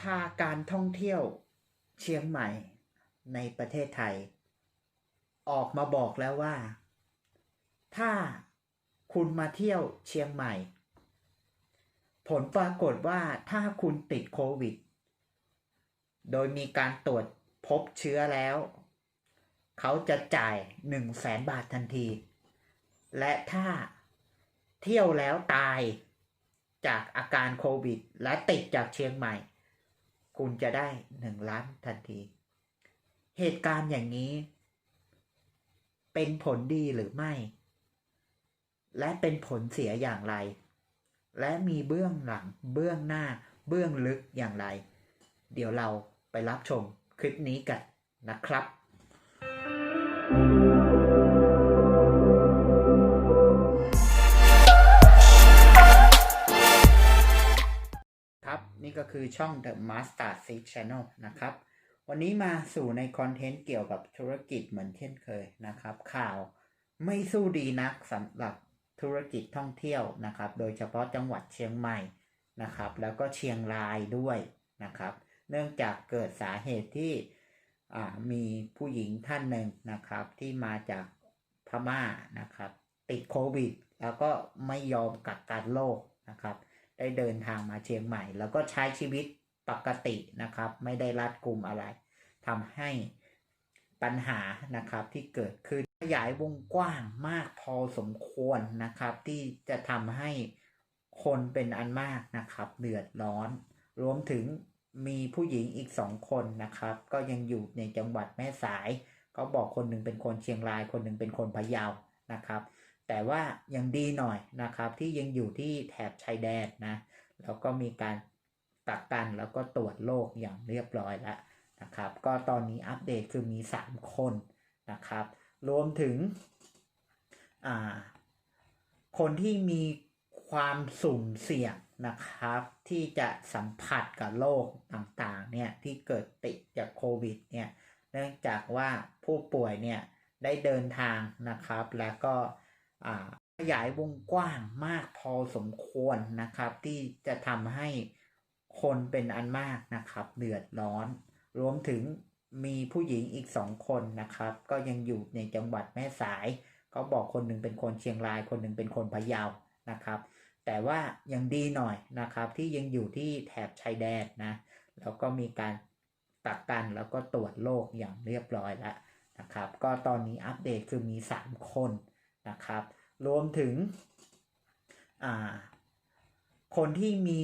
ภาการท่องเที่ยวเชียงใหม่ในประเทศไทย ออกมาบอกแล้วว่า ถ้าคุณมาเที่ยวเชียงใหม่ ผลปรากฏว่าถ้าคุณติดโควิด โดยมีการตรวจพบเชื้อแล้ว เขาจะจ่าย1 0 0 0 0แสนบาททันที และถ้าเที่ยวแล้วตายจากอาการโควิด และติดจากเชียงใหม่ คุณจะได้หนึ่งล้านทันที เหตุการณ์อย่างนี้ เป็นผลดีหรือไม่ และเป็นผลเสียอย่างไร และมีเบื้องหลัง เบื้องหน้า เบื้องลึกอย่างไร เดี๋ยวเราไปรับชมคลิปนี้กันนะครับ นี่ก็คือช่อง The Master Seed Channel นะครับ วันนี้มาสู่ในคอนเทนต์เกี่ยวกับธุรกิจเหมือนเช่นเคยนะครับ ข่าวไม่สู้ดีนักสำหรับธุรกิจท่องเที่ยวนะครับ โดยเฉพาะจังหวัดเชียงใหม่นะครับ แล้วก็เชียงรายด้วยนะครับ เนื่องจากเกิดสาเหตุที่มีผู้หญิงท่านหนึ่งนะครับ ที่มาจากพม่านะครับ ติดโควิด แล้วก็ไม่ยอมกักกันโรคนะครับ ได้เดินทางมาเชียงใหม่ แล้วก็ใช้ชีวิตปกตินะครับ ไม่ได้รัดกุมอะไรทำให้ปัญหานะครับที่เกิดขึ้นขยายวงกว้างมากพอสมควรนะครับ ที่จะทำให้คนเป็นอันมากนะครับเดือดร้อน รวมถึงมีผู้หญิงอีกสองคนนะครับ ก็ยังอยู่ในจังหวัดแม่สายเขาบอกคนหนึ่งเป็นคนเชียงราย คนหนึ่งเป็นคนพะเยานะครับ แต่ว่ายังดีหน่อยนะครับที่ยังอยู่ที่แถบชายแดนนะแล้วก็มีการกักกันแล้วก็ตรวจโรคอย่างเรียบร้อยแล้วนะครับก็ตอนนี้อัปเดตคือมี 3 คนนะครับ รวมถึงคนที่มีความสุ่มเสี่ยงนะครับ ที่จะสัมผัสกับโรคต่างๆเนี่ยที่เกิดติดจากโควิดเนี่ยเนื่องจากว่าผู้ป่วยเนี่ยได้เดินทางนะครับแล้วก็ ขยายวงกว้างมากพอสมควรนะครับ ที่จะทำให้คนเป็นอันมากนะครับ เดือดร้อน รวมถึงมีผู้หญิงอีกสองคนนะครับ ก็ยังอยู่ในจังหวัดแม่สายเขาบอกคนหนึ่งเป็นคนเชียงราย คนหนึ่งเป็นคนพะเยานะครับ แต่ว่ายังดีหน่อยนะครับ ที่ยังอยู่ที่แถบชายแดนนะแล้วก็มีการกักกันแล้วก็ตรวจโรคอย่างเรียบร้อยแล้วนะครับ ก็ตอนนี้อัปเดตคือมี 3 คน นะครับ รวมถึงคนที่มี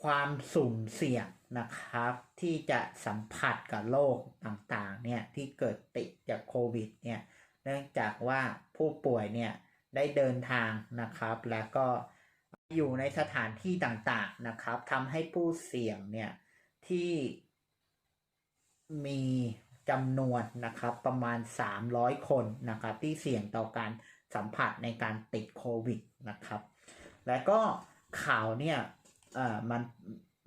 ความสุ่มเสี่ยงนะครับ ที่จะสัมผัสกับโรคต่างๆเนี่ยที่เกิดติดจากโควิดเนี่ยเนื่องจากว่าผู้ป่วยเนี่ยได้เดินทางนะครับ แล้วก็อยู่ในสถานที่ต่างๆนะครับทำให้ผู้เสี่ยงเนี่ยที่มีจำนวนนะครับประมาณ 300 คนนะครับที่เสี่ยงต่อการ สัมผัสในการติดโควิดนะครับ แล้วก็ข่าวเนี่ยมัน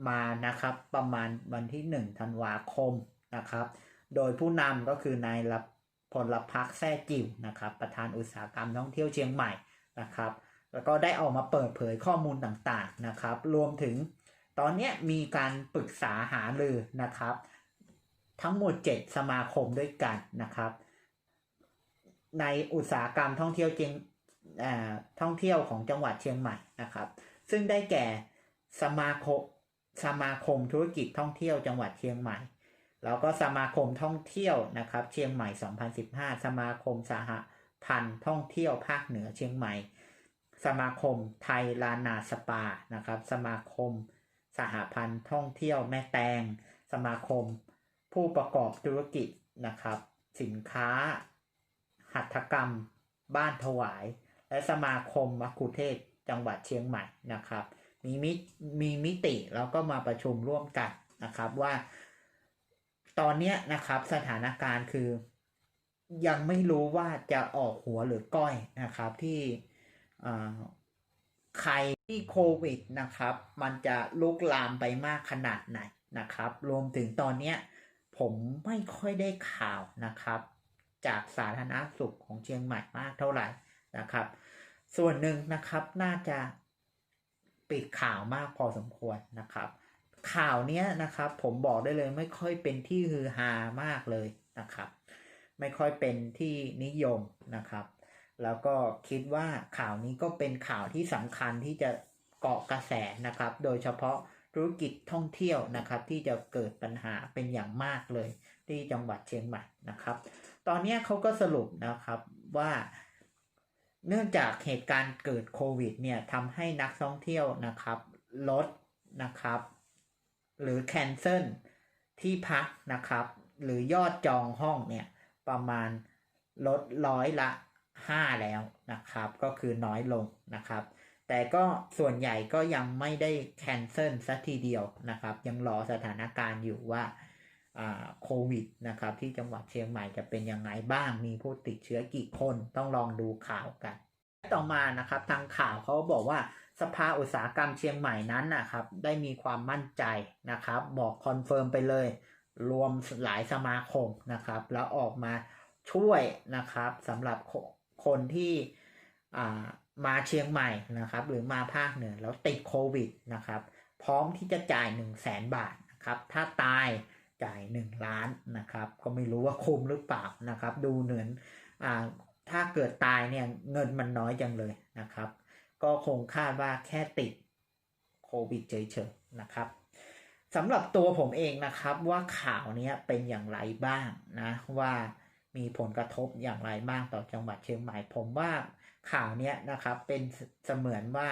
มานะครับประมาณวันที่1ธันวาคมนะครับ โดยผู้นำก็คือนายรับพลพักแท้จิ๋วนะครับ ประธานอุตสาหกรรมท่องเที่ยวเชียงใหม่นะครับ แล้วก็ได้ออกมาเปิดเผยข้อมูลต่างๆนะครับ รวมถึงตอนนี้มีการปรึกษาหารือนะครับ ทั้งหมด 7 สมาคมด้วยกันนะครับ ในอุตสาหกรรมท่องเที่ยวเชียงท่องเที่ยวของจังหวัดเชียงใหม่นะครับ ซึ่งได้แก่สมาคมสมาคมธุรกิจท่องเที่ยวจังหวัดเชียงใหม่ แล้วก็สมาคมท่องเที่ยวนะครับ เชียงใหม่ 2015 สมาคมสหพันธ์ท่องเที่ยวภาคเหนือเชียงใหม่ สมาคมไทยลานาสปานะครับ สมาคมสหพันธ์ท่องเที่ยวแม่แตง สมาคมผู้ประกอบธุรกิจนะครับ สินค้า หัตถกรรม บ้านถวาย และสมาคมมัคคุเทศจังหวัดเชียงใหม่นะครับ มีมิมีมิติแล้วก็มาประชุมร่วมกันนะครับว่า ตอนนี้นะครับสถานการณ์คือ ยังไม่รู้ว่าจะออกหัวหรือก้อยนะครับที่ใครที่โควิดนะครับ มันจะลุกลามไปมากขนาดไหนนะครับ รวมถึงตอนนี้ผมไม่ค่อยได้ข่าวนะครับ จากสาธารณสุขของเชียงใหม่มากเท่าไหร่นะครับ ส่วนหนึ่งนะครับน่าจะปิดข่าวมากพอสมควรนะครับ ข่าวเนี้ยนะครับ ผมบอกได้เลยไม่ค่อยเป็นที่ฮือฮามากเลยนะครับ ไม่ค่อยเป็นที่นิยมนะครับ แล้วก็คิดว่าข่าวนี้ก็เป็นข่าวที่สำคัญที่จะเกาะกระแสนะครับ โดยเฉพาะธุรกิจท่องเที่ยวนะครับ ที่จะเกิดปัญหาเป็นอย่างมากเลยที่จังหวัดเชียงใหม่นะครับ ตอนนี้เขาก็สรุปนะครับว่าเนื่องจากเหตุการณ์เกิดโควิดเนี่ยทำให้นักท่องเที่ยวนะครับลดนะครับ หรือแคนเซิลที่พักนะครับ หรือยอดจองห้องเนี่ยประมาณลดร้อยละ5แล้วนะครับ ก็คือน้อยลงนะครับ แต่ก็ส่วนใหญ่ก็ยังไม่ได้แคนเซิลสัทีเดียวนะครับ ยังรอสถานการณ์อยู่ว่า โควิดนะครับที่จังหวัดเชียงใหม่จะเป็นยังไงบ้าง มีผู้ติดเชื้อกี่คนต้องลองดูข่าวกัน ต่อมานะครับทางข่าวเขาบอกว่าสภาอุตสาหกรรมเชียงใหม่นั้นนะครับได้มีความมั่นใจนะครับบอกคอนเฟิร์มไปเลย รวมหลายสมาคมนะครับ แล้วออกมาช่วยนะครับสำหรับคนที่มาเชียงใหม่นะครับ หรือมาภาคเหนือแล้วติดโควิดนะครับ พร้อมที่จะจ่าย 1 0 0 0 0แสนบาทนะครับ ถ้าตาย จ่าย 1 ล้านนะครับ ก็ไม่รู้ว่าคุ้มหรือเปล่านะครับ ดูเหมือนอ่าถ้าเกิดตายเนี่ยเงินมันน้อยจังเลยนะครับ ก็คงคาดว่าแค่ติดโควิดเฉยๆนะครับสำหรับตัวผมเองนะครับว่าข่าวนี้เป็นอย่างไรบ้างนะว่ามีผลกระทบอย่างไรบ้างต่อจังหวัดเชียงใหม่ ผมว่าข่าวนี้นะครับเป็นเสมือนว่า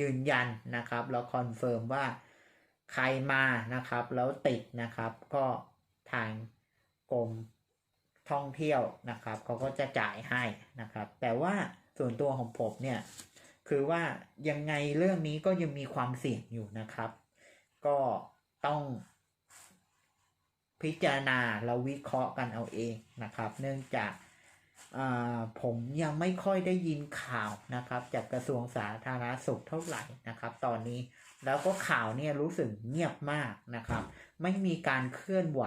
ยืนยันนะครับแล้วคอนเฟิร์มว่า ใครมานะครับ แล้วติดนะครับ ก็ทางกรมท่องเที่ยวนะครับเขาก็จะจ่ายให้นะครับ แต่ว่าส่วนตัวของผมเนี่ย คือว่ายังไงเรื่องนี้ก็ยังมีความเสี่ยงอยู่นะครับ ก็ต้องพิจารณาแล้ววิเคราะห์กันเอาเองนะครับ เนื่องจากผมยังไม่ค่อยได้ยินข่าวนะครับ จากกระทรวงสาธารณสุขเท่าไหร่นะครับ ตอนนี้ แล้วก็ข่าวเนี่ยรู้สึกเงียบมากนะครับ ไม่มีการเคลื่อนไหว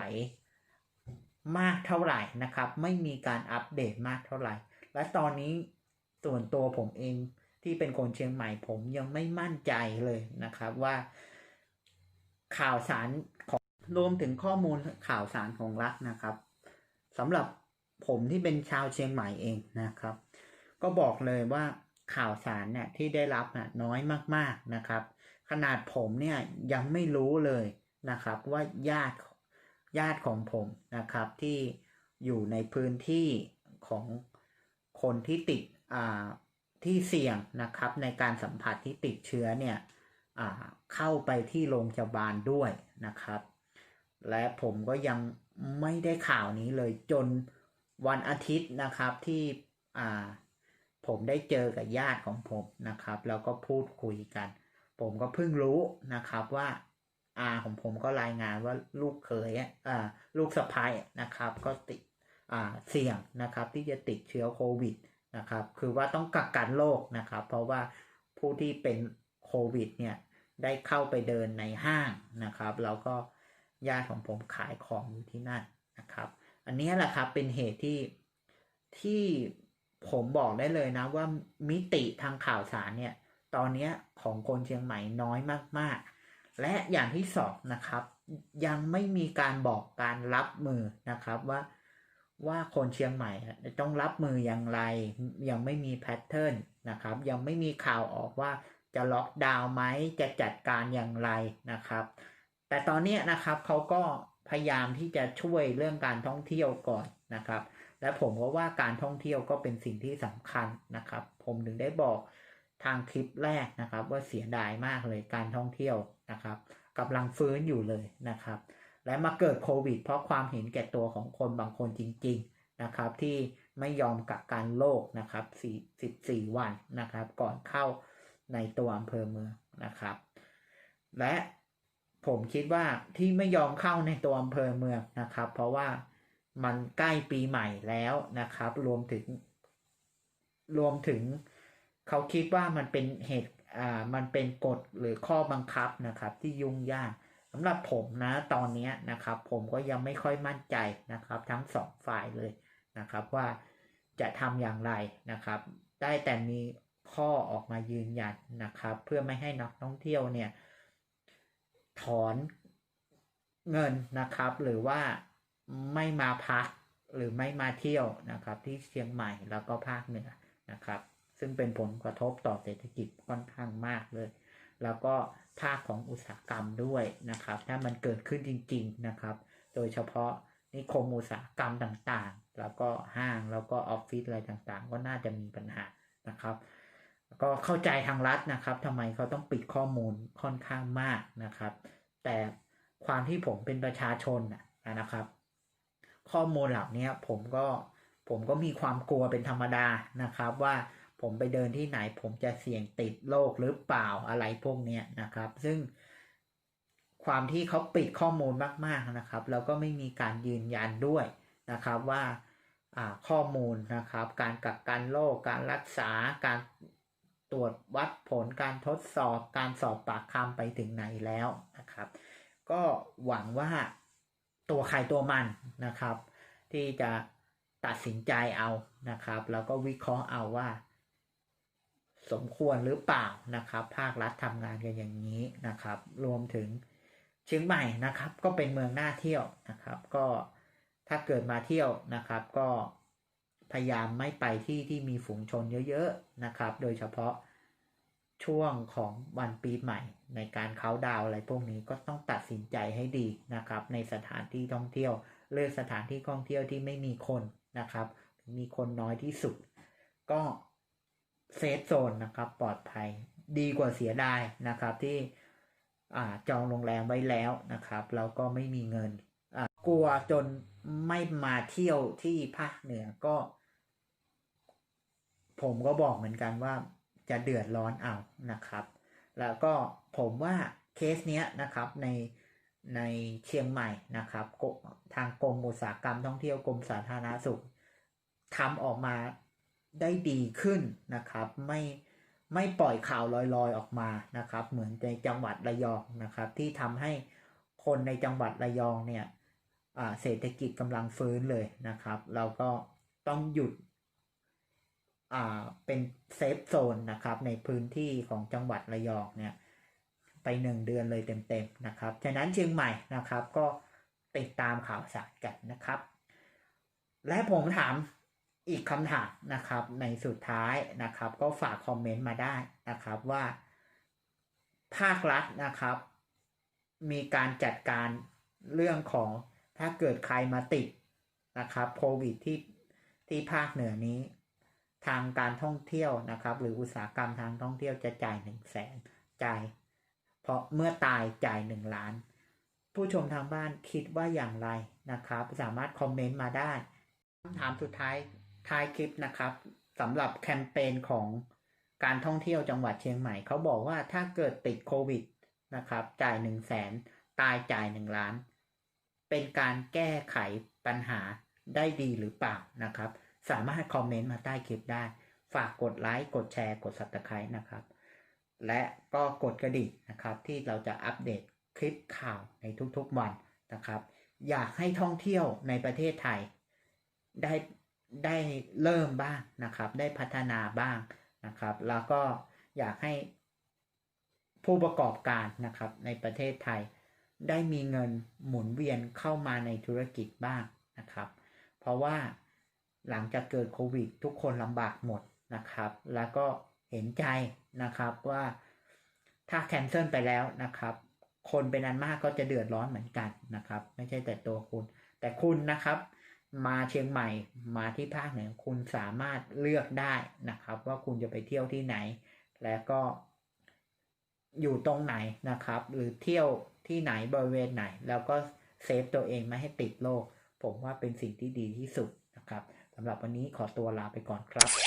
มากเท่าไหร่นะครับ ไม่มีการอัปเดตมากเท่าไหร่ และตอนนี้ส่วนตัวผมเองที่เป็นคนเชียงใหม่ผมยังไม่มั่นใจเลยนะครับว่า ข่าวสารของรวมถึงข้อมูลข่าวสารของรัฐนะครับสำหรับผมที่เป็นชาวเชียงใหม่เองนะครับ ก็บอกเลยว่าข่าวสารเนี่ยที่ได้รับน่ะน้อยมากๆนะครับ ขนาดผมเนี่ยยังไม่รู้เลยนะครับว่าญาติญาติของผมนะครับที่อยู่ในพื้นที่ของคนที่ติดที่เสี่ยงนะครับในการสัมผัสที่ติดเชื้อเนี่ยเข้าไปที่โรงพยาบาลด้วยนะครับ และผมก็ยังไม่ได้ข่าวนี้เลยจนวันอาทิตย์นะครับที่ผมได้เจอกับญาติของผมนะครับ แล้วก็พูดคุยกัน ผมก็เพิ่งรู้นะครับว่าอาของผมก็รายงานว่าลูกเขยอ่าลูกสะพ้ายนะครับ ก็ติดอ่าเสี่ยงนะครับ ที่จะติดเชื้อโควิดนะครับ คือว่าต้องกักกันโรคนะครับ เพราะว่าผู้ที่เป็นโควิดเนี่ยได้เข้าไปเดินในห้างนะครับ แล้วก็ญาติของผมขายของอยู่ที่นั่นนะครับ อันนี้แหละครับเป็นเหตุที่ที่ผมบอกได้เลยนะว่ามิติทางข่าวสารเนี่ย ตอนนี้ของคนเชียงใหม่น้อยมากๆ และอย่างที่สองนะครับ ยังไม่มีการบอกการรับมือนะครับว่าว่าคนเชียงใหม่ต้องรับมืออย่างไร ยังไม่มีแพทเทิร์นนะครับ ยังไม่มีข่าวออกว่าจะล็อกดาวน์ไหมจะจัดการอย่างไรนะครับ แต่ตอนนี้นะครับเขาก็พยายามที่จะช่วยเรื่องการท่องเที่ยวก่อนนะครับ และผมก็ว่าการท่องเที่ยวก็เป็นสิ่งที่สำคัญนะครับ ผมถึงได้บอก ทางคลิปแรกนะครับ ว่าเสียดายมากเลยการท่องเที่ยวนะครับกำลังฟื้นอยู่เลยนะครับ และมาเกิดโควิด เพราะความเห็นแก่ตัวของคนบางคนจริง ๆนะครับ ที่ไม่ยอมกักกันโรคนะครับ14วันนะครับ ก่อนเข้าในตัวอำเภอเมืองนะครับ และผมคิดว่าที่ไม่ยอมเข้าในตัวอำเภอเมืองนะครับ เพราะว่ามันใกล้ปีใหม่แล้วนะครับ รวมถึงรวมถึง เขาคิดว่ามันเป็นเหตุอ่ามันเป็นกฎหรือข้อบังคับนะครับ ที่ยุ่งยากสำหรับผมนะตอนนี้นะครับ ผมก็ยังไม่ค่อยมั่นใจนะครับ ทั้งสองฝ่ายเลยนะครับ ว่าจะทำอย่างไรนะครับ ได้แต่มีข้อออกมายืนยันนะครับ เพื่อไม่ให้นักท่องเที่ยวเนี่ย ถอนเงินนะครับ หรือว่าไม่มาพักหรือไม่มาเที่ยวนะครับ ที่เชียงใหม่แล้วก็ภาคเหนือนะครับ ซึ่งเป็นผลกระทบต่อเศรษฐกิจค่อนข้างมากเลย แล้วก็ภาคของอุตสาหกรรมด้วยนะครับ ถ้ามันเกิดขึ้นจริง ๆนะครับ โดยเฉพาะนิคมอุตสาหกรรมต่างๆ แล้วก็ห้างแล้วก็ออฟฟิศอะไรต่างๆ ก็น่าจะมีปัญหานะครับ ก็เข้าใจทางรัฐนะครับทำไมเขาต้องปิดข้อมูลค่อนข้างมากนะครับ แต่ความที่ผมเป็นประชาชนนะนะครับ ข้อมูลเหล่านี้ผมก็ผมก็มีความกลัวเป็นธรรมดานะครับว่า ผมไปเดินที่ไหน ผมจะเสี่ยงติดโรคหรือเปล่าอะไรพวกเนี้ยนะครับ ซึ่งความที่เขาปิดข้อมูลมาก ๆนะครับ แล้วก็ไม่มีการยืนยันด้วยนะครับว่าข้อมูลนะครับ การกักกันโรคการรักษาการตรวจวัดผลการทดสอบการสอบปากคำไปถึงไหนแล้วนะครับ ก็หวังว่าตัวใครตัวมันนะครับ ที่จะตัดสินใจเอานะครับ แล้วก็วิเคราะห์เอาว่า สมควรหรือเปล่านะครับ ภาครัฐทำงานกันอย่างนี้นะครับ รวมถึงเชียงใหม่นะครับ ก็เป็นเมืองน่าเที่ยวนะครับ ก็ถ้าเกิดมาเที่ยวนะครับ ก็พยายามไม่ไปที่ที่มีฝูงชนเยอะๆนะครับ โดยเฉพาะช่วงของวันปีใหม่ ในการเขาดาวอะไรพวกนี้ก็ต้องตัดสินใจให้ดีนะครับ ในสถานที่ท่องเที่ยวเลือกสถานที่ท่องเที่ยวที่ไม่มีคนนะครับ มีคนน้อยที่สุด ก็ เซฟโซนนะครับ ปลอดภัยดีกว่าเสียดายนะครับที่จองโรงแรมไว้แล้วนะครับ แล้วก็ไม่มีเงิน กลัวจนไม่มาเที่ยวที่ภาคเหนือก็ ผมก็บอกเหมือนกันว่าจะเดือดร้อนเอานะครับ แล้วก็ผมว่าเคสเนี้ยนะครับในในเชียงใหม่นะครับ ทางกรมอุตสาหกรรมท่องเที่ยวกรมสาธารณสุขทำออกมา ได้ดีขึ้นนะครับ ไม่ไม่ปล่อยข่าวลอยๆออกมานะครับ เหมือนในจังหวัดระยองนะครับ ที่ทำให้คนในจังหวัดระยองเนี่ยเศรษฐกิจกำลังฟื้นเลยนะครับ เราก็ต้องหยุดเป็นเซฟโซนนะครับในพื้นที่ของจังหวัดระยองเนี่ยไปหนึ่งเดือนเลยเต็มๆนะครับ ฉะนั้นเชียงใหม่นะครับก็ติดตามข่าวสารกันนะครับ และผมถาม อีกคำถามนะครับ ในสุดท้ายนะครับ ก็ฝากคอมเมนต์มาได้นะครับว่า ภาครัฐนะครับ มีการจัดการเรื่องของถ้าเกิดใครมาติดนะครับโควิดที่ที่ภาคเหนือนี้ ทางการท่องเที่ยวนะครับ หรืออุตสาหกรรมทางท่องเที่ยวจะจ่ายหนึ่งแสนจ่ายเพราะเมื่อตายจ่ายหนึ่งล้าน ผู้ชมทางบ้านคิดว่าอย่างไรนะครับ สามารถคอมเมนต์มาได้คำถามสุดท้าย ท้ายคลิปนะครับสำหรับแคมเปญของการท่องเที่ยวจังหวัดเชียงใหม่เขาบอกว่าถ้าเกิดติดโควิดนะครับ จ่ายหนึ่งแสนตายจ่ายหนึ่งล้าน เป็นการแก้ไขปัญหาได้ดีหรือเปล่านะครับ สามารถคอมเมนต์มาใต้คลิปได้ ฝากกดไลค์กดแชร์กด subscribe นะครับ และก็กดกระดิ่งนะครับ ที่เราจะอัปเดตคลิปข่าวในทุกๆวันนะครับ อยากให้ท่องเที่ยวในประเทศไทยได้ ได้เริ่มบ้างนะครับ ได้พัฒนาบ้างนะครับ แล้วก็อยากให้ผู้ประกอบการนะครับในประเทศไทย ได้มีเงินหมุนเวียนเข้ามาในธุรกิจบ้างนะครับ เพราะว่าหลังจากเกิดโควิด ทุกคนลำบากหมดนะครับ แล้วก็เห็นใจนะครับว่าถ้าแคนเซิลไปแล้วนะครับ คนเป็นอันมากก็จะเดือดร้อนเหมือนกันนะครับ ไม่ใช่แต่ตัวคุณ แต่คุณนะครับ มาเชียงใหม่มาที่ภาคเหนือคุณสามารถเลือกได้นะครับ ว่าคุณจะไปเที่ยวที่ไหน และก็อยู่ตรงไหนนะครับ หรือเที่ยวที่ไหนบริเวณไหน แล้วก็เซฟตัวเองไม่ให้ติดโรคผมว่าเป็นสิ่งที่ดีที่สุดนะครับสำหรับวันนี้ขอตัวลาไปก่อนครับ